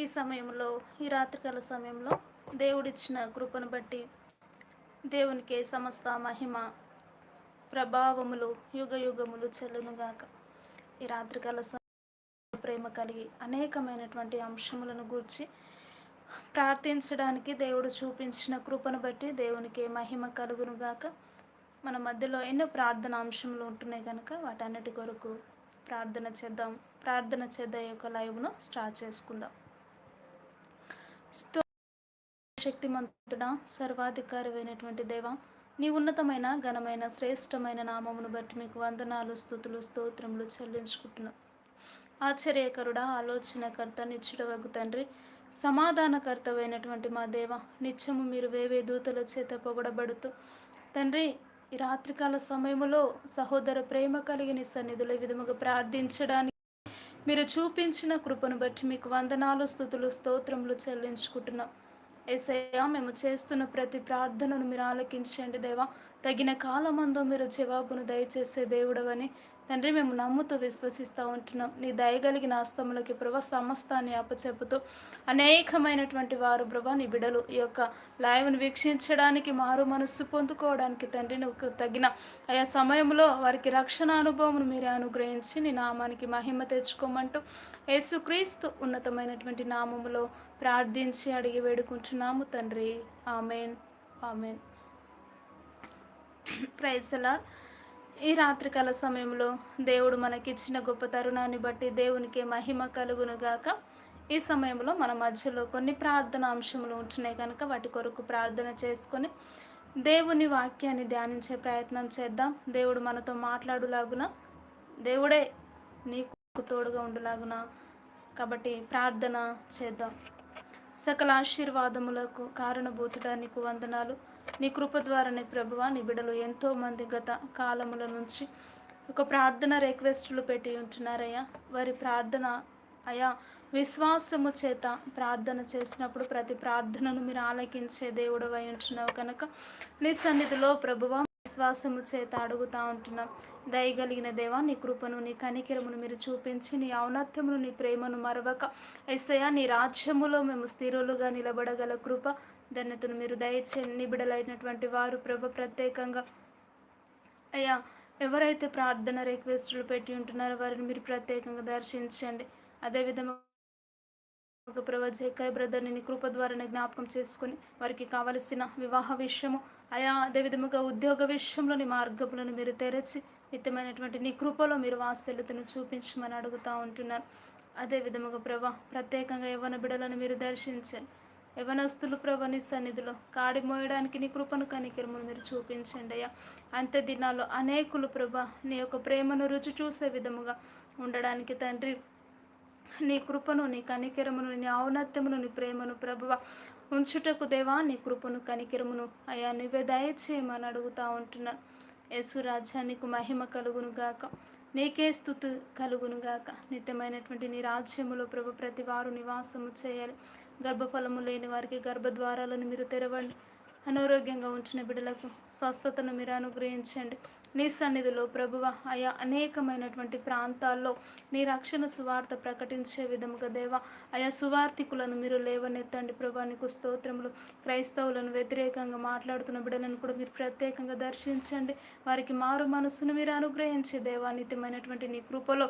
ఈ సమయంలో ఈ రాత్రికాల సమయంలో దేవుడిచ్చిన కృపను బట్టి దేవునికి సమస్త మహిమ ప్రభావములు యుగ యుగములు చెల్లునుగాక. ఈ రాత్రికాల సమయంలో ప్రేమ కలిగి అనేకమైనటువంటి అంశములను గూర్చి ప్రార్థించడానికి దేవుడు చూపించిన కృపను బట్టి దేవునికి మహిమ కలుగునుగాక. మన మధ్యలో ఎన్నో ప్రార్థన అంశములు ఉంటున్నాయి కనుక వాటన్నిటి కొరకు ప్రార్థన చేద్దాం. ప్రార్థన చేద్దాం యొక్క లైవ్ను స్టార్ట్ చేసుకుందాం. Sto- శక్తిమంతుడా సర్వాధికారి అయినటువంటి దేవ నీ ఉన్నతమైన ఘనమైన శ్రేష్టమైన నామమును బట్టి మీకు వందనాలు స్థుతులు స్తోత్రములు చెల్లించుకుంటున్నాం. ఆశ్చర్యకరుడా ఆలోచనకర్త నిచ్చుడవగు తండ్రి సమాధానకర్తవైనటువంటి మా దేవ నిత్యము మీరు వేవే దూతల చేత పొగడబడుతూ తండ్రి ఈ రాత్రికాల సమయములో సహోదర ప్రేమ కలిగిన సన్నిధులు విధముగా ప్రార్థించడానికి మీరు చూపించిన కృపను బట్టి మీకు వందనాలు స్థుతులు స్తోత్రములు చెల్లించుకుంటున్నాం. ఏసయ్యా మేము చేస్తున్న ప్రతి ప్రార్థనను మీరు ఆలకించండి దేవా. తగిన కాలమందు మీరు జవాబును దయచేసే దేవుడవని తండ్రి మేము నమ్ముతూ విశ్వసిస్తూ ఉంటున్నాం. నీ దయగలిగిన హస్తములకి ప్రభా సమస్తాన్ని అప్పచెప్పుతూ అనేకమైనటువంటి వారు ప్రభా నీ బిడలు ఈ యొక్క లైవ్ను వీక్షించడానికి మారు మనస్సు పొందుకోవడానికి తండ్రి నువ్వు తగిన ఆయా సమయంలో వారికి రక్షణ అనుభవం మీరు అనుగ్రహించి నీ నామానికి మహిమ తెచ్చుకోమంటూ యేసుక్రీస్తు ఉన్నతమైనటువంటి నామములో ప్రార్థించి అడిగి వేడుకుంటున్నాము తండ్రి. ఆమెన్. ఆమెన్. ప్రైసలా ఈ రాత్రికాల సమయంలో దేవుడు మనకిచ్చిన గొప్ప తరుణాన్ని బట్టి దేవునికి మహిమ కలుగునుగాక. ఈ సమయంలో మన మధ్యలో కొన్ని ప్రార్థన అంశములు ఉంటున్నాయి కనుక వాటి కొరకు ప్రార్థన చేసుకొని దేవుని వాక్యాన్ని ధ్యానించే ప్రయత్నం చేద్దాం. దేవుడు మనతో మాట్లాడులాగున దేవుడే నీకు తోడుగా ఉండులాగున కాబట్టి ప్రార్థన చేద్దాం. సకల ఆశీర్వాదములకు కారణభూతుడా నీకు వందనాలు. నీ కృప ద్వారానే ప్రభువ నీ బిడలు ఎంతో మంది గత కాలముల నుంచి ఒక ప్రార్థన రిక్వెస్టులు పెట్టి ఉంటున్నారయ్యా. వారి ప్రార్థన అయా విశ్వాసము చేత ప్రార్థన చేసినప్పుడు ప్రతి ప్రార్థనను మీరు ఆలకించే దేవుడు అయి ఉంటున్నావు కనుక నీ సన్నిధిలో ప్రభువ విశ్వాసము చేత అడుగుతా ఉంటున్నాం. దయగలిగిన దేవా నీ కృపను నీ కనికిరమును మీరు చూపించి నీ ఔన్నత్యమును నీ ప్రేమను మరవక ఎస్సయ్యా నీ రాజ్యములో మేము స్థిరులుగా నిలబడగల కృప ధన్యతను మీరు దయచేయండి నిబిడలైనటువంటి వారు ప్రభ ప్రత్యేకంగా. అయ్యా ఎవరైతే ప్రార్థన రిక్వెస్టులు పెట్టి ఉంటున్నారో వారిని మీరు ప్రత్యేకంగా దర్శించండి. అదేవిధంగా ఒక ప్రభా జేకాయ్ బ్రదర్ని నీ కృప ద్వారా జ్ఞాపకం చేసుకొని వారికి కావలసిన వివాహ విషయము అయా అదేవిధముగా ఉద్యోగ విషయంలోని మార్గములను మీరు తెరచి నిత్యమైనటువంటి నీ కృపలో మీరు వాత్సల్యతను చూపించమని అడుగుతూ ఉంటున్నాను. అదే విధముగా ప్రభా ప్రత్యేకంగా యవ్వన బిడలను మీరు దర్శించండి. యవనస్తులు ప్రభ నీ సన్నిధిలో కాడి మోయడానికి నీ కృపను కనికిరమును మీరు చూపించండి అయ్యా. అంత్య దినాల్లో అనేకులు ప్రభ నీ యొక్క ప్రేమను రుచి చూసే విధముగా ఉండడానికి తండ్రి నీ కృపను నీ కనికెరమును నీ ఔన్నత్యమును నీ ప్రేమను ప్రభువ ఉంచుటకు దేవా నీ కృపను కనికెరమును అయా నువ్వే దయచేయమని అడుగుతా ఉంటున్నాను యేసు రాజ్యానికి మహిమ కలుగును గాక. నీకే స్థుతు కలుగును గాక. నిత్యమైనటువంటి నీ రాజ్యములో ప్రభు ప్రతి వారు నివాసము చేయాలి. గర్భఫలము లేని వారికి గర్భద్వారాలను మీరు తెరవండి. అనారోగ్యంగా ఉంచిన బిడ్డలకు స్వస్థతను మీరు అనుగ్రహించండి. నీ సన్నిధిలో ప్రభువ ఆయా అనేకమైనటువంటి ప్రాంతాల్లో నీ రక్షణ సువార్త ప్రకటించే విధముగా దేవ ఆయా సువార్థికులను మీరు లేవనెత్తండి. ప్రభా నీకు స్తోత్రములు క్రైస్తవులను వ్యతిరేకంగా మాట్లాడుతున్న బిడ్డలను కూడా మీరు ప్రత్యేకంగా దర్శించండి. వారికి మారు మనస్సును మీరు అనుగ్రహించే దేవా నిత్యమైనటువంటి నీ కృపలో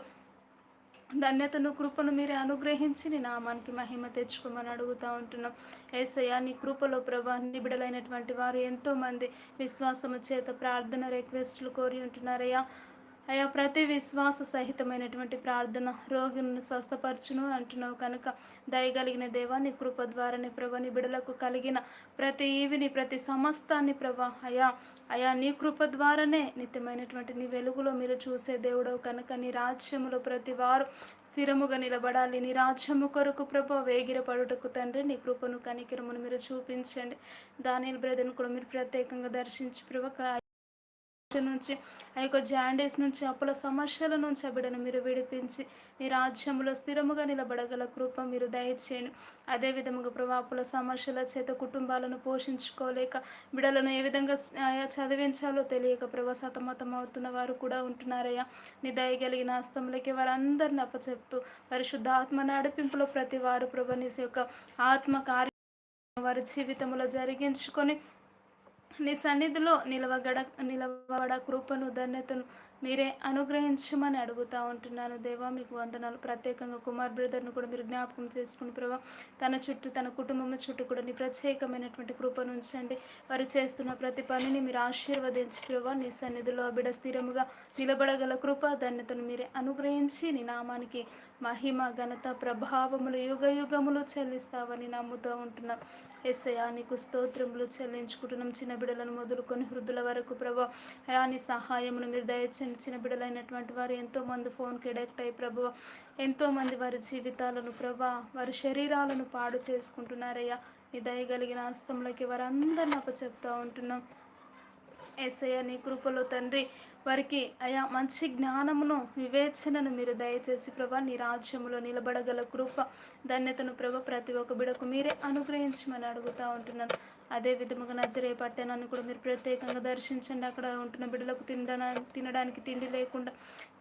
ధన్యతను కృపను మీరే అనుగ్రహించి నీ నామానికి మహిమ తెచ్చుకోమని అడుగుతూ ఉంటున్నాం. ఏసయ్య నీ కృపలో ప్రభా నిబిడలైనటువంటి వారు ఎంతోమంది విశ్వాసము చేత ప్రార్థన రిక్వెస్ట్లు కోరి ఉంటున్నారయ్యా. అయ్యా ప్రతి విశ్వాస సహితమైనటువంటి ప్రార్థన రోగిని స్వస్థపరచును అంటున్నావు కనుక దయగలిగిన దేవా నీ కృప ద్వారానే ప్రభా నీ బిడలకు కలిగిన ప్రతి ఈవిని ప్రతి సమస్తాన్ని ప్రభా అయా అయా నీ కృప ద్వారానే నిత్యమైనటువంటి నీ వెలుగులో మీరు చూసే దేవుడవు కనుక నీ రాజ్యములో ప్రతి వారు స్థిరముగా నిలబడాలి. నీ రాజ్యము కొరకు ప్రభు వేగిరపడుటకు తండ్రి నీ కృపను కనికిరమును మీరు చూపించండి. దాని బ్రదర్ని కూడా మీరు ప్రత్యేకంగా దర్శించి ప్రభు నుంచి ఆ యొక్క జాండీస్ నుంచి అప్పుల సమస్యల నుంచి ఆ బిడ్డను మీరు విడిపించి నీ రాజ్యంలో స్థిరముగా నిలబడగల కృప మీరు దయచేయండి. అదే విధముగా ప్రభాపుల సమస్యల చేత కుటుంబాలను పోషించుకోలేక బిడ్డలను ఏ విధంగా చదివించాలో తెలియక ప్రభా సతమతం అవుతున్న వారు కూడా ఉంటున్నారయ్యా. నీ దయగలిగిన హస్తములకి వారందరిని అప్పచెప్తూ పరిశుద్ధాత్మ నడిపింపులో ప్రతి వారు ప్రభు నీ యొక్క ఆత్మ కార్య వారి జీవితంలో జరిగించుకొని నీ సన్నిధిలో నిలవగడ నిలవడ కృపను ధన్యతను మీరే అనుగ్రహించమని అడుగుతూ ఉంటున్నాను. దేవా మీకు వందనాలు. ప్రత్యేకంగా కుమార్ బ్రదర్ను కూడా మీరు జ్ఞాపకం చేసుకుని ప్రభా తన చుట్టూ తన కుటుంబం చుట్టూ కూడా నీ ప్రత్యేకమైనటువంటి కృపను ఉంచండి వారు చేస్తున్న ప్రతి పనిని మీరు ఆశీర్వదించి ప్రభా నీ సన్నిధిలో బిడ స్థిరముగా నిలబడగల కృప ధన్యతను మీరే అనుగ్రహించి నీ నామానికి మహిమ ఘనత ప్రభావములు యుగ యుగములు చెల్లిస్తావని నమ్ముతూ ఉంటున్నాం. ఎస్ఐయా నీకు స్తోత్రములు చెల్లించుకుంటున్నాం. చిన్న బిడలను మొదలుకొని హృదుల వరకు ప్రభా అయా నీ సహాయమును మీరు దయచండి చిన్న బిడలైనటువంటి వారు ఎంతోమంది ఫోన్కి ఎడెక్ట్ అయ్యి ప్రభు ఎంతోమంది వారి జీవితాలను ప్రభా వారి శరీరాలను పాడు చేసుకుంటున్నారయ్యా. నీ దయగలిగిన హస్తంలోకి వారందరిని చెప్తూ ఉంటున్నాం. ఎస్ఐయా నీ కృపలో తండ్రి వారికి అయా మంచి జ్ఞానమును వివేచనను మీరు దయచేసి ప్రభా నీ రాజ్యములో నిలబడగల కృప ధన్యతను ప్రభ ప్రతి ఒక్క బిడకు మీరే అనుగ్రహించమని అడుగుతూ ఉంటున్నాను. అదే విధముగా నజరే పట్టణాన్ని కూడా మీరు ప్రత్యేకంగా దర్శించండి. అక్కడ ఉంటున్న బిడ్డలకు తినడా తినడానికి తిండి లేకుండా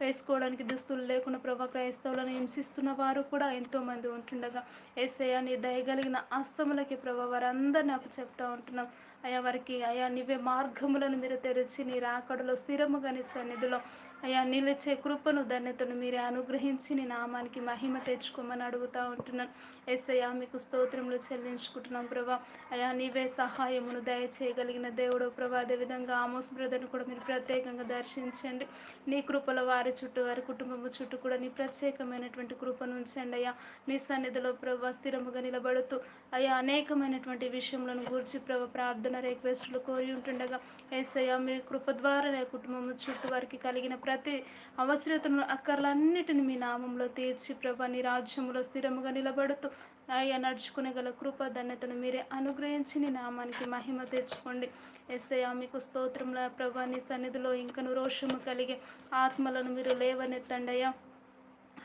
వేసుకోవడానికి దుస్తులు లేకుండా ప్రభా క్రైస్తవులను హింసిస్తున్న వారు కూడా ఎంతోమంది ఉంటుండగా ఎస్ఐ నీ దయగలిగిన అస్తములకి ప్రభా వారందరినీ నాకు చెప్తా ఉంటున్నాం. అయా వారికి అయా నీవే మార్గములను మీరు తెరిచి నీ రాకడలో స్థిరముగా నీ సన్నిధిలో అయా నిలిచే కృపను ధన్యతను మీరే అనుగ్రహించి నీ నామానికి మహిమ తెచ్చుకోమని అడుగుతూ ఉంటున్నాను. అయ్యా మీకు స్తోత్రములు చెల్లించుకుంటున్నాం ప్రభా. అయా నీవే సహాయమును దయచేయగలిగిన దేవుడు ప్రభా. అదేవిధంగా ఆమోస్ బ్రదర్ని కూడా మీరు ప్రత్యేకంగా దర్శించండి. నీ కృపల వారి చుట్టూ వారి కుటుంబము చుట్టూ కూడా నీ ప్రత్యేకమైనటువంటి కృపను ఉంచండి అయ్యా. నీ సన్నిధిలో ప్రభా స్థిరముగా నిలబడుతూ అయ్యా అనేకమైనటువంటి విషయములను గూర్చి ప్రభ ప్రార్థన రిక్వెస్టులు కోరి ఉంటుండగా ఏసయ్య మీ కృప ద్వారా నా కుటుంబం చుట్టూ వారికి కలిగిన ప్రతి అవసరతను అక్కర్లన్నిటిని మీ నామంలో తీర్చి ప్రభా నీ రాజ్యంలో స్థిరముగా నిలబడుతూ అయ్యా నడుచుకునే గల కృప ధన్యతను మీరే అనుగ్రహించి నీ నామానికి మహిమ తెచ్చుకోండి. ఎస్ఐ మీకు స్తోత్రంలో ప్రభా నీ సన్నిధిలో ఇంకను రోషము కలిగి ఆత్మలను మీరు లేవనెత్తండి అయ్యా.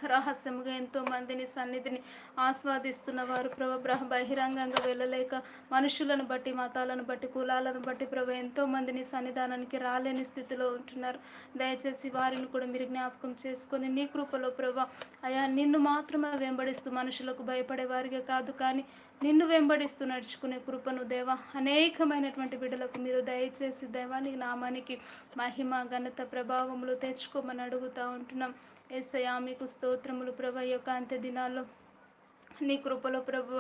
రహస్యముగా ఎంతో మందిని సన్నిధిని ఆస్వాదిస్తున్న వారు ప్రభ బహిరంగంగా వెళ్ళలేక మనుషులను బట్టి మతాలను బట్టి కులాలను బట్టి ప్రభ ఎంతో మందిని సన్నిధానానికి రాలేని స్థితిలో ఉంటున్నారు. దయచేసి వారిని కూడా మీరు జ్ఞాపకం చేసుకొని నీ కృపలో ప్రభ అయా నిన్ను మాత్రమే వెంబడిస్తూ మనుషులకు భయపడే వారిగా కాదు కానీ నిన్ను వెంబడిస్తూ నడుచుకునే కృపను దేవ అనేకమైనటువంటి బిడ్డలకు మీరు దయచేసి దేవానికి నామానికి మహిమ ఘనత ప్రభావములు తెచ్చుకోమని అడుగుతూ ఉంటున్నాం. ఎస్ఐయా మీకు స్తోత్రములు ప్రభ యొక్క అంత్య దినాల్లో నీ కృపలో ప్రభు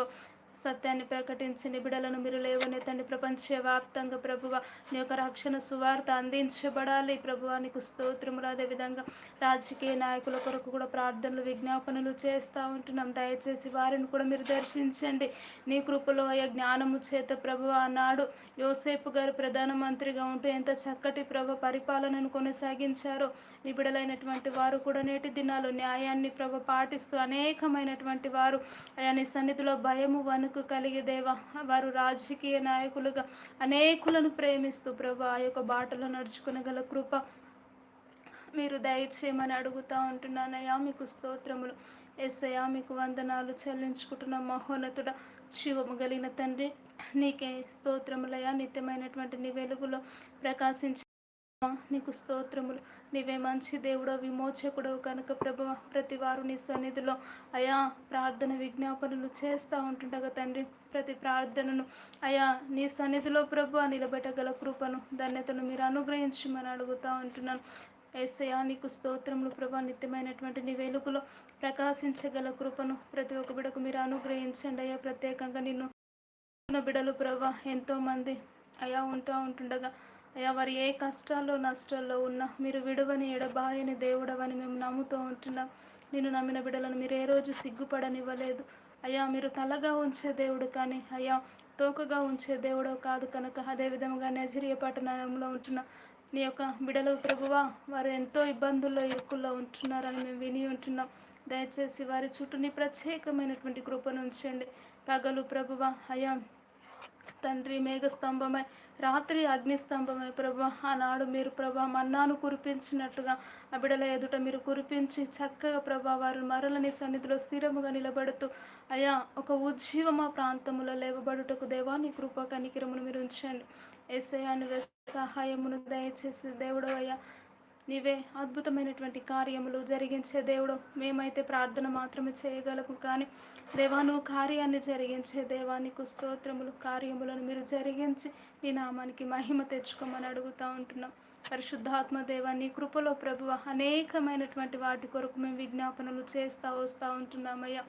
సత్యాన్ని ప్రకటించని బిడలను మీరు లేవనెత్తండి ప్రపంచవ్యాప్తంగా ప్రభువ నీ యొక్క రక్షణ సువార్త అందించబడాలి. ప్రభువ నీకు స్తోత్రములు అదేవిధంగా రాజకీయ నాయకుల కొరకు కూడా ప్రార్థనలు విజ్ఞాపనలు చేస్తూ ఉంటున్నాం. దయచేసి వారిని కూడా మీరు దర్శించండి. నీ కృపలో అయ్యా జ్ఞానము చేత ప్రభువ అన్నాడు యోసేపు గారు ప్రధానమంత్రిగా ఉంటూ ఎంత చక్కటి ప్రభ పరిపాలనను కొనసాగించారో నిబిడలైనటువంటి వారు కూడా నేటి దినాలు న్యాయాన్ని ప్రభ పాటిస్తూ అనేకమైనటువంటి వారు అయా సన్నిధిలో భయము వణుకు కలిగి దేవ వారు రాజకీయ నాయకులుగా అనేకులను ప్రేమిస్తూ ప్రభు ఆ యొక్క బాటలో నడుచుకునగల కృప మీరు దయచేయమని అడుగుతూ ఉంటున్నానయ్యా. మీకు స్తోత్రములు. ఎస్సయ్యా మీకు వందనాలు చెల్లించుకుంటున్న మహోన్నతుడ శివము కలిగిన తండ్రి నీకే స్తోత్రములయ్యా. నిత్యమైనటువంటి నీ వెలుగులో ప్రకాశించి నీకు స్తోత్రములు. నీవే మంచి దేవుడో విమోచకుడవు కనుక ప్రభు ప్రతి వారు నీ సన్నిధిలో అయా ప్రార్థన విజ్ఞాపనలు చేస్తూ ఉంటుండగా తండ్రి ప్రతి ప్రార్థనను అయా నీ సన్నిధిలో ప్రభు నిలబెట్టగల కృపను ధన్యతను మీరు అనుగ్రహించమని అడుగుతూ ఉంటున్నాను. ఏసయా నీకు స్తోత్రములు ప్రభా నిత్యమైనటువంటి నీ వెలుగులో ప్రకాశించగల కృపను ప్రతి ఒక్క బిడకు మీరు అనుగ్రహించండి అయ్యా. ప్రత్యేకంగా నిన్ను బిడలు ప్రభా ఎంతోమంది అయా ఉంటూ ఉంటుండగా అయ్యా ఏ కష్టాల్లో నష్టాల్లో ఉన్నా మీరు విడవని ఎడబాయని దేవుడవని మేము నమ్ముతూ ఉంటున్నాం. నేను నమ్మిన బిడ్డలను మీరు ఏ రోజు సిగ్గుపడనివ్వలేదు. అయ్యా మీరు తలగా ఉంచే దేవుడు కానీ అయ్యా తోకగా ఉంచే దేవుడు కాదు కనుక అదేవిధంగా నజరియ పట్టణంలో ఉంటున్న నీ యొక్క బిడలు ప్రభువా వారు ఎంతో ఇబ్బందుల్లో ఇరుకుల్లో ఉంటున్నారని మేము విని ఉంటున్నాం. దయచేసి వారి చుట్టూ నీ ప్రత్యేకమైనటువంటి కృపను ఉంచండి పగలు ప్రభువ అయ్యా తండ్రి మేఘస్తంభమై రాత్రి అగ్నిస్తంభమై ప్రభా ఆనాడు మీరు ప్రభా మన్నాను కురిపించినట్టుగా ఆ బిడల ఎదుట మీరు కురిపించి చక్కగా ప్రభా వారు మరలని సన్నిధిలో స్థిరముగా నిలబడుతూ అయా ఒక ఉజ్జీవమ ప్రాంతములో లేవబడుటకు దేవా నీ కృప కనికిరమును మీరు ఉంచండి. ఏసయాన్ని సహాయమును దయచేసి దేవుడు అయ్యా నీవే అద్భుతమైనటువంటి కార్యములు జరిగించే దేవుడు. మేమైతే ప్రార్థన మాత్రమే చేయగలము కానీ దేవాను కార్యాన్ని జరిగించే దేవానికి స్తోత్రములు కార్యములను మీరు జరిగించి నీ నామానికి మహిమ తెచ్చుకోమని అడుగుతూ ఉంటున్నాం. పరిశుద్ధాత్మ దేవాన్ని నీ కృపలో ప్రభువ అనేకమైనటువంటి వాటి కొరకు మేము విజ్ఞాపనలు చేస్తూ వస్తూ ఉంటున్నామయ్యా.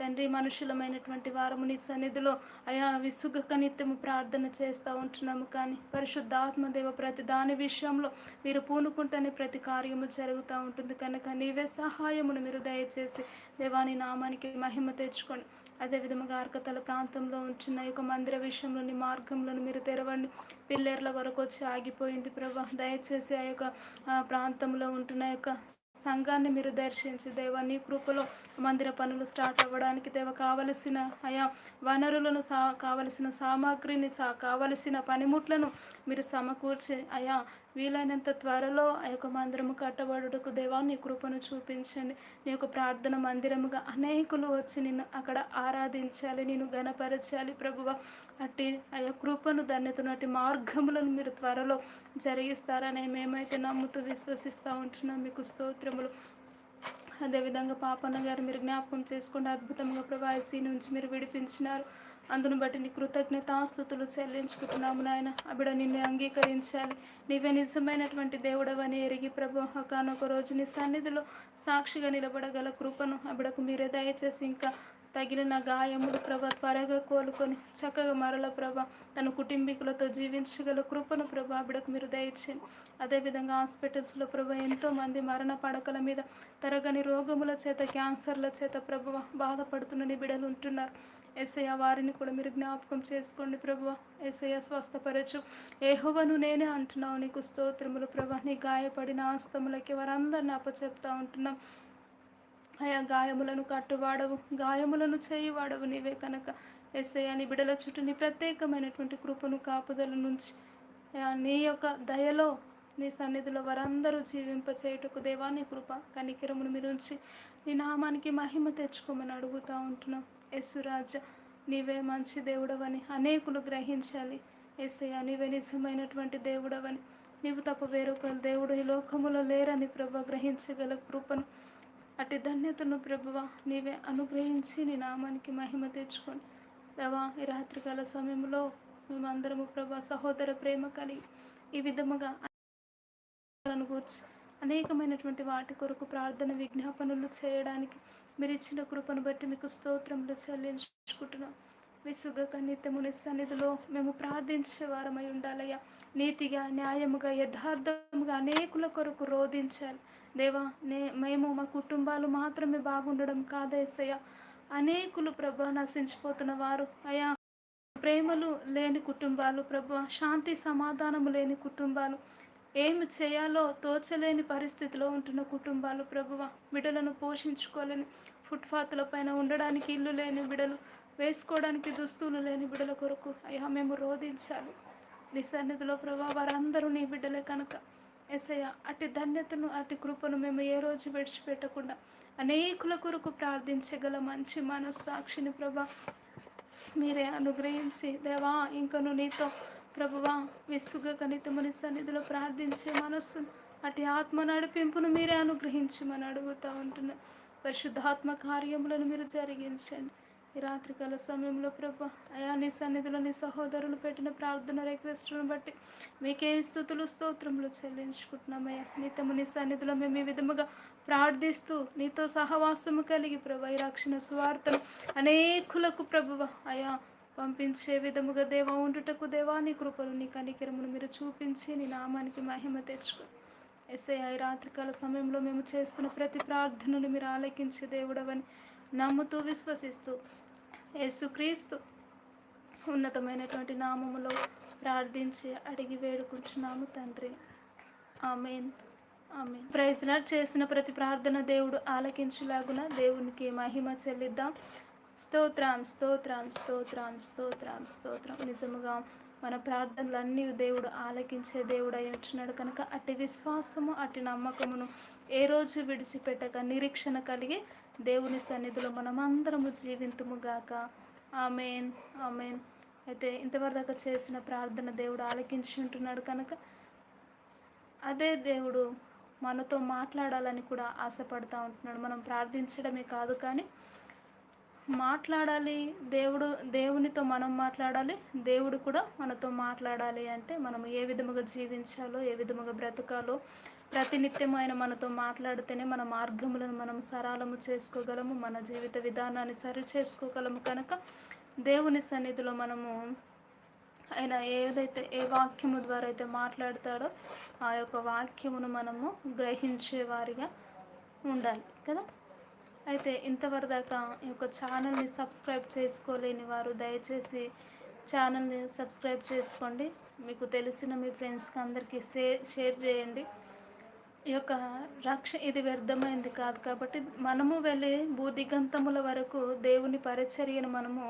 తండ్రి మనుషులమైనటువంటి వారము నీ సన్నిధిలో అయా విసుగక నిత్యము ప్రార్థన చేస్తూ ఉంటున్నాము కానీ పరిశుద్ధాత్మదేవ ప్రతి దాని విషయంలో మీరు పూనుకుంటేనే ప్రతి కార్యము జరుగుతూ ఉంటుంది. కనుక నీవే సహాయమును మీరు దయచేసి దేవాని నామానికి మహిమ తెచ్చుకోండి. అదే విధముగా అర్కతల ప్రాంతంలో ఉంటున్న యొక్క మందిర విషయంలోని మార్గంలో మీరు తెరవండి. పిల్లర్ల వరకు వచ్చి ఆగిపోయింది ప్రభా. దయచేసి ఆ యొక్క ప్రాంతంలో ఉంటున్న యొక్క సంఘాన్ని మీరు దర్శించి దేవ నీ కృపలో మందిర పనులు స్టార్ట్ అవ్వడానికి దేవ కావలసిన అయా వనరులను సా కావలసిన సామాగ్రిని సా కావలసిన పనిముట్లను మీరు సమకూర్చి అయా వీలైనంత త్వరలో ఆ యొక్క మందిరము కట్టబడుటకు దేవా నీ కృపను చూపించండి. నీ యొక్క ప్రార్థన మందిరముగా అనేకులు వచ్చి నిన్ను అక్కడ ఆరాధించాలి నేను గణపరచాలి ప్రభువ. అట్టి ఆ యొక్క కృపను ధన్యతనటి మార్గములను మీరు త్వరలో జరిగిస్తారని మేమైతే నమ్ముతూ విశ్వసిస్తూ ఉంటున్నాం. మీకు స్తోత్రములు. అదేవిధంగా పాపన్న గారు మీరు జ్ఞాపకం చేసుకుంటే అద్భుతంగా ప్రభాసి నుంచి మీరు విడిపించినారు. అందును బట్టి నీ కృతజ్ఞతాస్తుతులు చెల్లించుకుంటున్నాము నాయన. అబిడ నిన్ను అంగీకరించాలి. నీవే నిజమైనటువంటి దేవుడవని ఎరిగి ప్రభు కానొక రోజు నీ సన్నిధిలో సాక్షిగా నిలబడగల కృపను అబిడకు మీరే దయచేసి ఇంకా తగిలిన గాయములు ప్రభ త్వరగా కోలుకొని చక్కగా మరల ప్రభ తన కుటుంబీకులతో జీవించగల కృపను ప్రభ ఆవిడకు మీరు దయచేయండి. అదేవిధంగా హాస్పిటల్స్లో ప్రభ ఎంతోమంది మరణ పడకల మీద తరగని రోగముల చేత క్యాన్సర్ల చేత ప్రభు బాధపడుతున్న బిడలు ఉంటున్నారు. ఎస్ఐ వారిని కూడా మీరు జ్ఞాపకం చేసుకోండి ప్రభు. ఎస్ఐ స్వస్థపరచు. ఏహోవను నేనే అంటున్నావు నీకు స్తోత్రములు ప్రభా. నీ గాయపడిన ఆస్తములకి వారందరిని అప్పచెప్తా ఉంటున్నాం. ఆయా గాయములను కట్టువాడవు. గాయములను చేయువాడవు నీవే కనుక. ఎస్ఐ అని బిడల చుట్టూ నీ ప్రత్యేకమైనటువంటి కృపను కాపుదల నుంచి. నీ యొక్క దయలో నీ సన్నిధిలో వారందరూ జీవింప చేయుటకు దేవాన్ని కృప కనికిరమును మీరు ఉంచి నీ నామానికి మహిమ తెచ్చుకోమని అడుగుతూ ఉంటున్నాం. యేసురాజ నీవే మంచి దేవుడవని అనేకులు గ్రహించాలి. ఏసయ్య నీవే నిజమైనటువంటి దేవుడవని. నీవు తప్ప వేరొక దేవుడు ఈ లోకములో లేరని ప్రభు గ్రహించగల కృపను అటు ధన్యతను ప్రభువ నీవే అనుగ్రహించి నీ నామానికి మహిమ తెచ్చుకొని. దేవా ఈ రాత్రికాల సమయంలో మేమందరము ప్రభా సహోదర ప్రేమ కలిగి ఈ విధముగా గూర్చి అనేకమైనటువంటి వాటి కొరకు ప్రార్థన విజ్ఞాపనలు చేయడానికి మీరు ఇచ్చిన కృపను బట్టి మీకు స్తోత్రములు చెల్లించుకుంటున్నాం. విసుగ నిత్యముని సన్నిధిలో మేము ప్రార్థించే వారమై ఉండాలయ్యా. నీతిగా న్యాయముగా యథార్థముగా అనేకుల కొరకు రోధించాలి. దేవా నే మేము మా కుటుంబాలు మాత్రమే బాగుండడం కాదేసయ్య అనేకులు ప్రభ నశించిపోతున్న వారు అయా ప్రేమలు లేని కుటుంబాలు ప్రభ శాంతి సమాధానము లేని కుటుంబాలు ఏమి చేయాలో తోచలేని పరిస్థితిలో ఉంటున్న కుటుంబాలు ప్రభువ బిడలను పోషించుకోలేని ఫుట్పాత్ల పైన ఉండడానికి ఇల్లు లేని బిడలు వేసుకోవడానికి దుస్తులు లేని బిడల కొరకు అయ్యా మేము రోధించాలి. నీ సన్నిధిలో ప్రభా వారందరూ నీ బిడ్డలే కనుక. ఎసయ్య అటు ధన్యతను అటు కృపను మేము ఏ రోజు విడిచిపెట్టకుండా అనేకుల కొరకు ప్రార్థించగల మంచి మనస్సాక్షిని ప్రభా మీరే అనుగ్రహించి దేవా ఇంకను నీతో ప్రభువా విసుగ గణితముని సన్నిధిలో ప్రార్థించే మనస్సు అటు ఆత్మ నడిపింపును మీరే అనుగ్రహించమని అడుగుతూ ఉంటున్నా. పరిశుద్ధాత్మ కార్యములను మీరు జరిగించండి. ఈ రాత్రికాల సమయంలో ప్రభు అయా నీ సన్నిధిలో నీ సహోదరులు పెట్టిన ప్రార్థన రిక్వెస్ట్ను బట్టి మీకే స్థుతులు స్తోత్రములు చెల్లించుకుంటున్నామయ్యా నీతము నీ సన్నిధిలో మేము ఈ విధముగా ప్రార్థిస్తూ నీతో సహవాసము కలిగి ప్రభు ఈ రక్షణ స్వార్థం అనేకులకు ప్రభువ అయా పంపించే విధముగా దేవ ఉండుటకు దేవాని కృపలు నీ కనికరమును మీరు చూపించి నీ నామానికి మహిమ తెచ్చుకో. ఎస్ఐ రాత్రికాల సమయంలో మేము చేస్తున్న ప్రతి ప్రార్థనను మీరు ఆలకించే దేవుడవని నమ్ముతూ విశ్వసిస్తూ యేసుక్రీస్తు ఉన్నతమైనటువంటి నామములో ప్రార్థించి అడిగి వేడుకుంటున్నాము తండ్రి. ఆమెన్. ఆమె ప్రైజ్లాడ్ చేసిన ప్రతి ప్రార్థన దేవుడు ఆలకించులాగున దేవునికి మహిమ చెల్లిద్దాం. స్తోత్రం స్తోత్రం స్తోత్రం స్తోత్రం స్తోత్రం. నిజముగా మన ప్రార్థనలన్నీ దేవుడు ఆలకించే దేవుడు అయి ఉంటున్నాడు కనుక అటు విశ్వాసము అట్టి నమ్మకమును ఏ రోజు విడిచిపెట్టక నిరీక్షణ కలిగి దేవుని సన్నిధిలో మనమందరము జీవింతుముగాక ఆమెన్ ఆమెన్. అయితే ఇంతవరదాకా చేసిన ప్రార్థన దేవుడు ఆలకించి ఉంటున్నాడు కనుక అదే దేవుడు మనతో మాట్లాడాలని కూడా ఆశపడుతూ ఉంటున్నాడు. మనం ప్రార్థించడమే కాదు కానీ మాట్లాడాలి దేవుడు దేవునితో మనం మాట్లాడాలి దేవుడు కూడా మనతో మాట్లాడాలి అంటే మనం ఏ విధముగా జీవించాలో ఏ విధముగా బ్రతకాలో ప్రతినిత్యం ఆయన మనతో మాట్లాడితేనే మన మార్గములను మనం సరళము చేసుకోగలము మన జీవిత విధానాన్ని సరి చేసుకోగలము కనుక దేవుని సన్నిధిలో మనము ఆయన ఏదైతే ఏ వాక్యము ద్వారా అయితే మాట్లాడతాడో ఆ యొక్క వాక్యమును మనము గ్రహించే వారిగా ఉండాలి కదా? అయితే ఇంతవరకు దాకా ఈ యొక్క ఛానల్ని సబ్స్క్రైబ్ చేసుకోలేని వారు దయచేసి ఛానల్ని సబ్స్క్రైబ్ చేసుకోండి. మీకు తెలిసిన మీ ఫ్రెండ్స్కి అందరికీ షేర్ షేర్ చేయండి. ఈ యొక్క రక్ష ఇది వ్యర్థమైంది కాదు కాబట్టి మనము వెళ్ళి భూదిగంతముల వరకు దేవుని పరిచర్యను మనము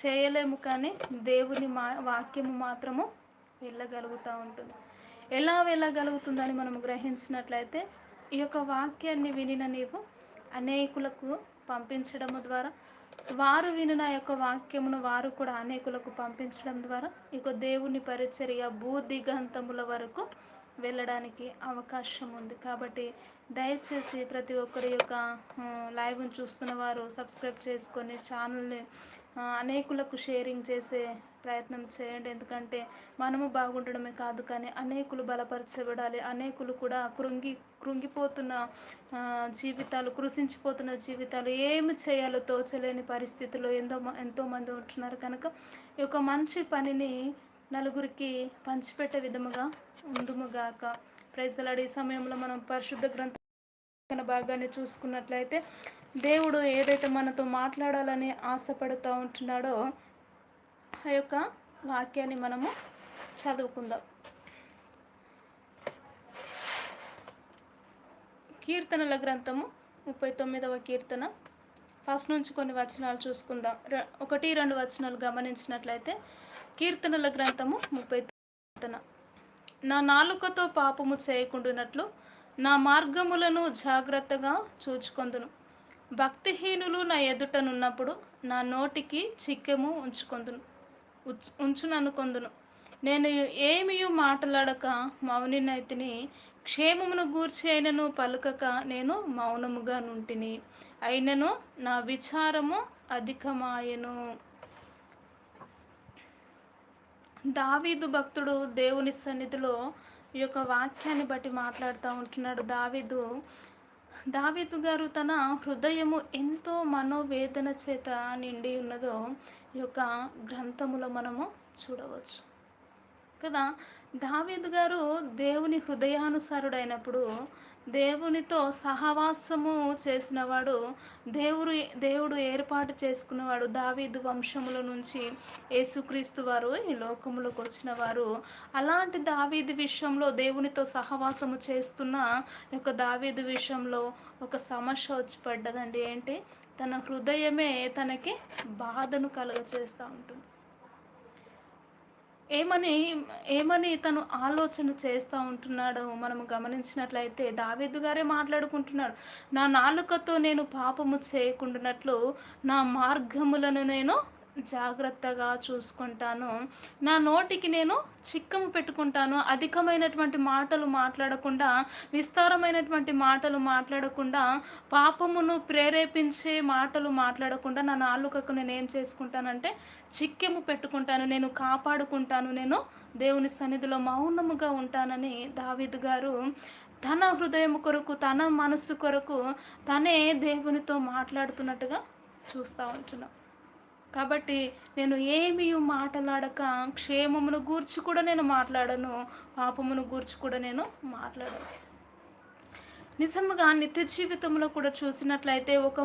చేయలేము కానీ దేవుని మా వాక్యము మాత్రము వెళ్ళగలుగుతూ ఉంటుంది. ఎలా వెళ్ళగలుగుతుందని మనం గ్రహించినట్లయితే ఈ యొక్క వాక్యాన్ని వినిన నీవు అనేకులకు పంపించడము ద్వారా వారు వినిన యొక్క వాక్యమును వారు కూడా అనేకులకు పంపించడం ద్వారా ఇక దేవుని పరిచర్య భూదిగంతముల వరకు వెళ్ళడానికి అవకాశం ఉంది. కాబట్టి దయచేసి ప్రతి ఒక్కరి యొక్క లైవ్ను చూస్తున్న వారు సబ్స్క్రైబ్ చేసుకొని ఛానల్ని అనేకులకు షేరింగ్ చేసే ప్రయత్నం చేయండి. ఎందుకంటే మనము బాగుండడమే కాదు కానీ అనేకులు బలపరచబడాలి. అనేకులు కూడా కృంగి కృంగిపోతున్న జీవితాలు కృషించిపోతున్న జీవితాలు ఏమి చేయాలో తోచలేని పరిస్థితుల్లో ఎంతో ఎంతోమంది ఉంటున్నారు. కనుక ఈ యొక్క మంచి పనిని నలుగురికి పంచిపెట్టే విధముగా ఉండుముగాక. ప్రజలాడి సమయంలో మనం పరిశుద్ధ గ్రంథ భాగాన్ని చూసుకున్నట్లయితే దేవుడు ఏదైతే మనతో మాట్లాడాలని ఆశపడుతూ ఉంటున్నాడో ఆ యొక్క వాక్యాన్ని మనము చదువుకుందాం. కీర్తనల గ్రంథము ముప్పై తొమ్మిదవ కీర్తన. ఫస్ట్ నుంచి కొన్ని వచనాలు చూసుకుందాం. ఒకటి రెండు వచనాలు గమనించినట్లయితే కీర్తనల గ్రంథము ముప్పై కీర్తన. నా నాలుకతో పాపము చేయకుండానట్లు నా మార్గములను జాగ్రత్తగా చూచుకొందును. భక్తిహీనులు నా ఎదుటనున్నప్పుడు నా నోటికి చిక్కెము ఉంచుకొందును. ఉంచుననుకొందును నేను ఏమియు మాట్లాడక మౌనినైతిని క్షేమమును గూర్చి పలుకక నేను మౌనముగా నుంటిని. అయినను నా విచారము అధికమాయను. దావీదు భక్తుడు దేవుని సన్నిధిలో ఈ యొక్క వాక్యాన్ని బట్టి మాట్లాడుతూ ఉంటున్నాడు. దావీదు దావీదు గారు తన హృదయము ఎంతో మనోవేదన చేత నిండి ఉన్నదో ఈ యొక్క గ్రంథములో మనము చూడవచ్చు. కదా? దావీదు గారు దేవుని హృదయానుసారుడైనప్పుడు దేవునితో సహవాసము చేసినవాడు దేవుడు దేవుడు ఏర్పాటు చేసుకున్నవాడు దావీదు వంశముల నుంచి యేసుక్రీస్తు వారు ఈ లోకములోకి వచ్చిన వారు అలాంటి దావీదు విషయంలో దేవునితో సహవాసము చేస్తున్న యొక్క దావీదు విషయంలో ఒక సమస్య వచ్చి పడ్డదండి. ఏంటి? తన హృదయమే తనకి బాధను కలుగ చేస్తూ ఉంటుంది. ఏమని ఏమని తను ఆలోచన చేస్తూ ఉంటున్నాడో మనం గమనించినట్లయితే దావేదు గారే మాట్లాడుకుంటున్నాడు. నా నాలుకతో నేను పాపము చేయకుండానట్లు నా మార్గములను నేను జాగ్రత్తగా చూసుకుంటాను. నా నోటికి నేను చిక్కము పెట్టుకుంటాను. అధికమైనటువంటి మాటలు మాట్లాడకుండా విస్తారమైనటువంటి మాటలు మాట్లాడకుండా పాపమును ప్రేరేపించే మాటలు మాట్లాడకుండా నా నాలుకకు నేను ఏం చేసుకుంటానంటే చిక్కెము పెట్టుకుంటాను. నేను కాపాడుకుంటాను. నేను దేవుని సన్నిధిలో మౌనముగా ఉంటానని దావిద్ గారు తన హృదయం కొరకు తన మనస్సు కొరకు తనే దేవునితో మాట్లాడుతున్నట్టుగా చూస్తూ ఉంటున్నాం. కాబట్టి నేను ఏమీ మాట్లాడక క్షేమమును గూర్చి కూడా నేను మాట్లాడను పాపమును గూర్చి కూడా నేను మాట్లాడను. నిజంగా నిత్య జీవితంలో కూడా చూసినట్లయితే ఒక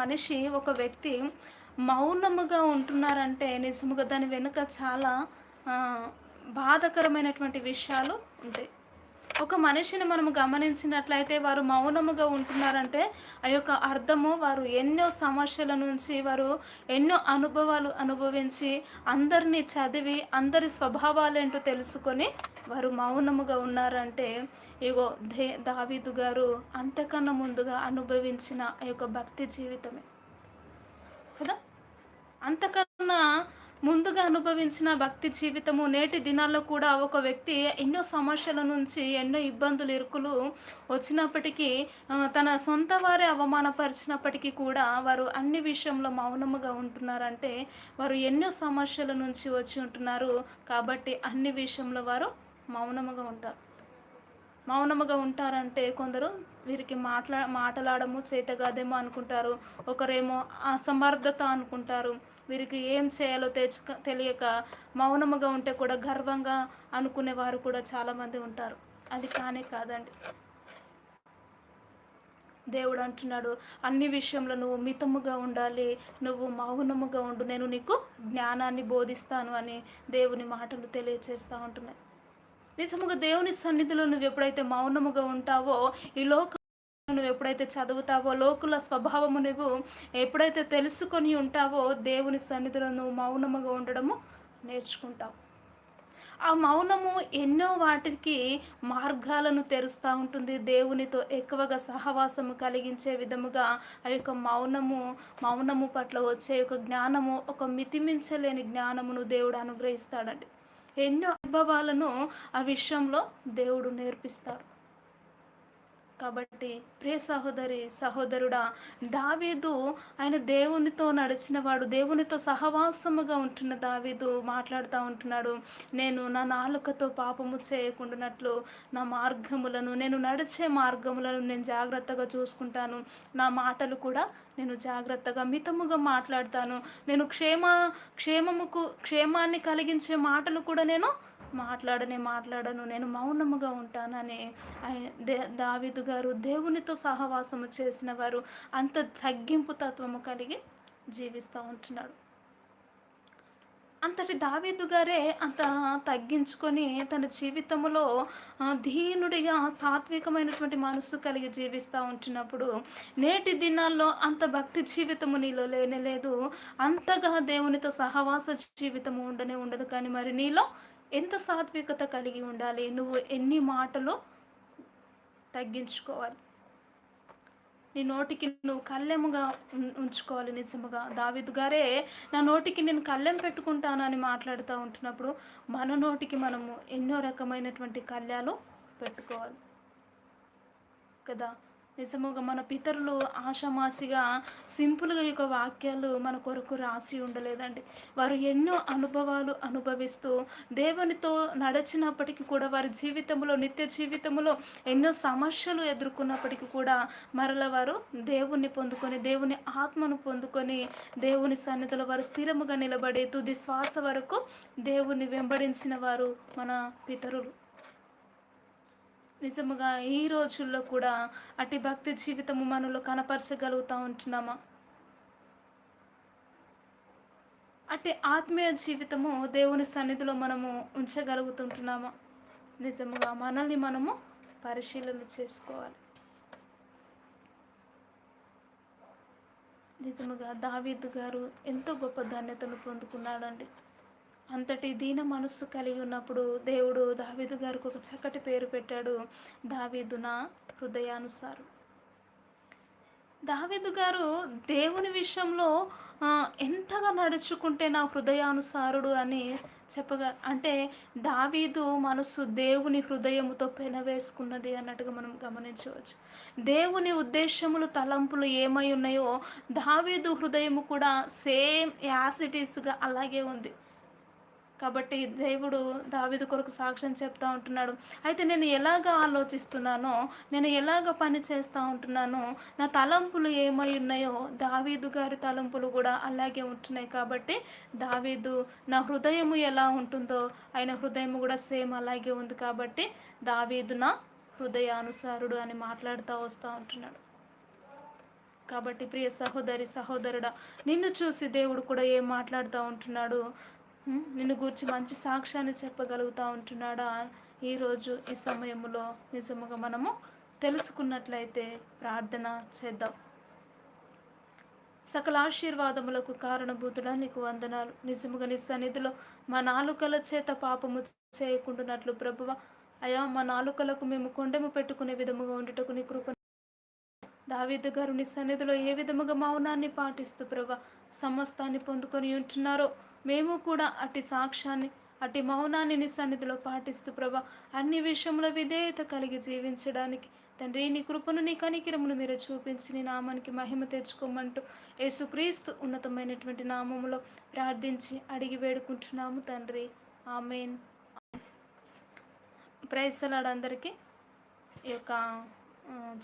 మనిషి ఒక వ్యక్తి మౌనముగా ఉంటున్నారంటే నిజముగా దాని వెనుక చాలా బాధకరమైనటువంటి విషయాలు ఉంటాయి. ఒక మనిషిని మనం గమనించినట్లయితే వారు మౌనముగా ఉంటున్నారంటే ఆ యొక్క అర్థము వారు ఎన్నో సమస్యల నుంచి వారు ఎన్నో అనుభవాలు అనుభవించి అందరినీ చదివి అందరి స్వభావాలేంటో తెలుసుకొని వారు మౌనముగా ఉన్నారంటే ఇగో దే దావీదు గారు అంతకన్నా ముందుగా అనుభవించిన ఆ యొక్క భక్తి జీవితమే. కదా? అంతకన్నా ముందుగా అనుభవించిన భక్తి జీవితము నేటి దినాల్లో కూడా ఒక వ్యక్తి ఎన్నో సమస్యల నుంచి ఎన్నో ఇబ్బందులు ఇరుకులు వచ్చినప్పటికీ తన సొంత వారే అవమానపరిచినప్పటికీ కూడా వారు అన్ని విషయంలో మౌనముగా ఉంటున్నారంటే వారు ఎన్నో సమస్యల నుంచి వచ్చి ఉంటున్నారు. కాబట్టి అన్ని విషయంలో వారు మౌనముగా ఉంటారు. మౌనముగా ఉంటారంటే కొందరు వీరికి మాట్లా మాట్లాడము చేతగాదేమో అనుకుంటారు. ఒకరేమో అసమర్థత అనుకుంటారు. వీరికి ఏం చేయాలో తెచ్చుక తెలియక మౌనముగా ఉంటే కూడా గర్వంగా అనుకునే వారు కూడా చాలామంది ఉంటారు. అది కానే కాదండి. దేవుడు అంటున్నాడు అన్ని విషయంలో నువ్వు మితముగా ఉండాలి నువ్వు మౌనముగా ఉండు నేను నీకు జ్ఞానాన్ని బోధిస్తాను అని దేవుని మాటలు తెలియచేస్తూ ఉంటున్నాయి. నిజముగా దేవుని సన్నిధిలో నువ్వు ఎప్పుడైతే మౌనముగా ఉంటావో ఈ లోక నువ్వు ఎప్పుడైతే చదువుతావో లోకుల స్వభావము నువ్వు ఎప్పుడైతే తెలుసుకొని ఉంటావో దేవుని సన్నిధిలో నువ్వు మౌనముగా ఉండడము నేర్చుకుంటావు. ఆ మౌనము ఎన్నో వాటికి మార్గాలను తెరుస్తూ ఉంటుంది. దేవునితో ఎక్కువగా సహవాసము కలిగించే విధముగా ఆ యొక్క మౌనము మౌనము పట్ల వచ్చే యొక్క జ్ఞానము ఒక మితిమించలేని జ్ఞానమును దేవుడు అనుగ్రహిస్తాడండి. ఎన్నో అనుభవాలను ఆ విషయంలో దేవుడు నేర్పిస్తాడు. కాబట్టి ప్రే సహోదరి సహోదరుడా దావీదు ఆయన దేవునితో నడిచిన వాడు దేవునితో సహవాసముగా ఉంటున్న దావీదు మాట్లాడుతూ ఉంటున్నాడు. నేను నా నాలుకతో పాపము చేయకుండానట్లు నా మార్గములను నేను నడిచే మార్గములను నేను జాగ్రత్తగా చూసుకుంటాను. నా మాటలు కూడా నేను జాగ్రత్తగా మితముగా మాట్లాడతాను. నేను క్షేమ క్షేమముకు క్షేమాన్ని కలిగించే మాటలు కూడా నేను మాట్లాడనే మాట్లాడను నేను మౌనముగా ఉంటానని. దే దావిదు గారు దేవునితో సహవాసము చేసిన వారు అంత తగ్గింపు తత్వము కలిగి జీవిస్తూ ఉంటున్నాడు. అంతటి దావీదు గారే అంత తగ్గించుకొని తన జీవితంలో దీనుడిగా సాత్వికమైనటువంటి మనసు కలిగి జీవిస్తూ ఉంటున్నప్పుడు నేటి దినాల్లో అంత భక్తి జీవితము నీలో లేనే లేదు. అంతగా దేవునితో సహవాస జీవితము ఉండనే ఉండదు. కానీ మరి నీలో ఎంత సాత్వికత కలిగి ఉండాలి? నువ్వు ఎన్ని మాటలు తగ్గించుకోవాలి? నీ నోటికి నువ్వు కళ్ళెముగా ఉంచుకోవాలి నిజముగా. దావిదు గారే నా నోటికి నేను కళ్ళెం పెట్టుకుంటాను అని మాట్లాడుతూ ఉంటున్నప్పుడు మన నోటికి మనము ఎన్నో రకమైనటువంటి కళ్యాలు పెట్టుకోవాలి. కదా? నిజముగా మన పితరులు ఆషామాసిగా సింపుల్గా యొక్క వాక్యాలు మన కొరకు రాసి ఉండలేదండి. వారు ఎన్నో అనుభవాలు అనుభవిస్తూ దేవునితో నడిచినప్పటికీ కూడా వారి జీవితంలో నిత్య జీవితంలో ఎన్నో సమస్యలు ఎదుర్కొన్నప్పటికీ కూడా మరల వారు దేవుణ్ణి పొందుకొని దేవుని ఆత్మను పొందుకొని దేవుని సన్నిధిలో వారు స్థిరముగా నిలబడే తుది శ్వాస వరకు దేవుణ్ణి వెంబడించిన వారు మన పితరులు. నిజముగా ఈ రోజుల్లో కూడా అటు భక్తి జీవితము మనలో కనపరచగలుగుతూ ఉంటున్నామా? అట్టి ఆత్మీయ జీవితము దేవుని సన్నిధిలో మనము ఉంచగలుగుతుంటున్నామా? నిజముగా మనల్ని మనము పరిశీలన చేసుకోవాలి. నిజముగా దావీద్ గారు ఎంతో గొప్ప ధన్యతను పొందుకున్నాడండి. అంతటి దీన మనస్సు కలిగి ఉన్నప్పుడు దేవుడు దావీదు గారికి ఒక చక్కటి పేరు పెట్టాడు దావీదున నా హృదయానుసారం. దావీదు గారు దేవుని విషయంలో ఎంతగా నడుచుకుంటే నా హృదయానుసారుడు అని చెప్పగా అంటే దావీదు మనసు దేవుని హృదయముతో పెనవేసుకున్నది అన్నట్టుగా మనం గమనించవచ్చు. దేవుని ఉద్దేశములు తలంపులు ఏమై ఉన్నాయో దావీదు హృదయము కూడా సేమ్ యాసిటీస్గా అలాగే ఉంది. కాబట్టి దేవుడు దావిదు కొరకు సాక్ష్యం చెప్తా ఉంటున్నాడు. అయితే నేను ఎలాగ ఆలోచిస్తున్నానో నేను ఎలాగ పని చేస్తూ ఉంటున్నానో నా తలంపులు ఏమై ఉన్నాయో దావీదు గారి తలంపులు కూడా అలాగే ఉంటున్నాయి కాబట్టి దావీదు నా హృదయము ఎలా ఉంటుందో ఆయన హృదయం కూడా సేమ్ అలాగే ఉంది కాబట్టి దావీదు నా హృదయానుసారుడు అని మాట్లాడుతూ వస్తూ ఉంటున్నాడు. కాబట్టి ప్రియ సహోదరి సహోదరుడా నిన్ను చూసి దేవుడు కూడా ఏం మాట్లాడుతూ ఉంటున్నాడు? నిన్ను గురించి మంచి సాక్ష్యాన్ని చెప్పగలుగుతూ ఉంటున్నాడా? ఈరోజు ఈ సమయంలో నిజముగా మనము తెలుసుకున్నట్లయితే ప్రార్థన చేద్దాం. సకల ఆశీర్వాదములకు కారణభూతుడా నీకు వందనాలు. నిజముగా నీ సన్నిధిలో మా నాలుకల చేత పాపము చేయకుండానట్లు ప్రభువ. అయా మా నాలుకలకు మేము కొండెము పెట్టుకునే విధముగా ఉండుటకు నీ కృప. దావేదు గారు నీ సన్నిధిలో ఏ విధముగా మౌనాన్ని పాటిస్తూ ప్రభా సమస్తాన్ని పొందుకొని ఉంటున్నారో మేము కూడా అటు సాక్ష్యాన్ని అటు మౌనాన్ని నీ సన్నిధిలో పాటిస్తూ ప్రభా అన్ని విషయంలో విధేయత కలిగి జీవించడానికి. తండ్రి నీ కృపను నీ కనికిరమును మీరు చూపించి నీ నామానికి మహిమ తెచ్చుకోమంటూ యేసుక్రీస్తు ఉన్నతమైనటువంటి నామములో ప్రార్థించి అడిగి వేడుకుంటున్నాము తండ్రి. ఆమెన్. ప్రైసలాడందరికీ ఈ యొక్క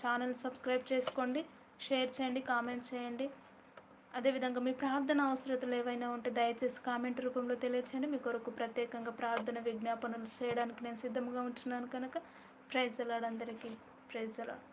ఛానల్ సబ్స్క్రైబ్ చేసుకోండి షేర్ చేయండి కామెంట్ చేయండి. అదేవిధంగా మీ ప్రార్థన అవసరతలు ఏవైనా ఉంటే దయచేసి కామెంట్ రూపంలో తెలియచేయండి. మీ కొరకు ప్రత్యేకంగా ప్రార్థన విజ్ఞాపనలు చేయడానికి నేను సిద్ధంగా ఉంటున్నాను కనుక ప్రైజ్ అలాడ్ అందరికీ. ప్రైజ్ అలాడ్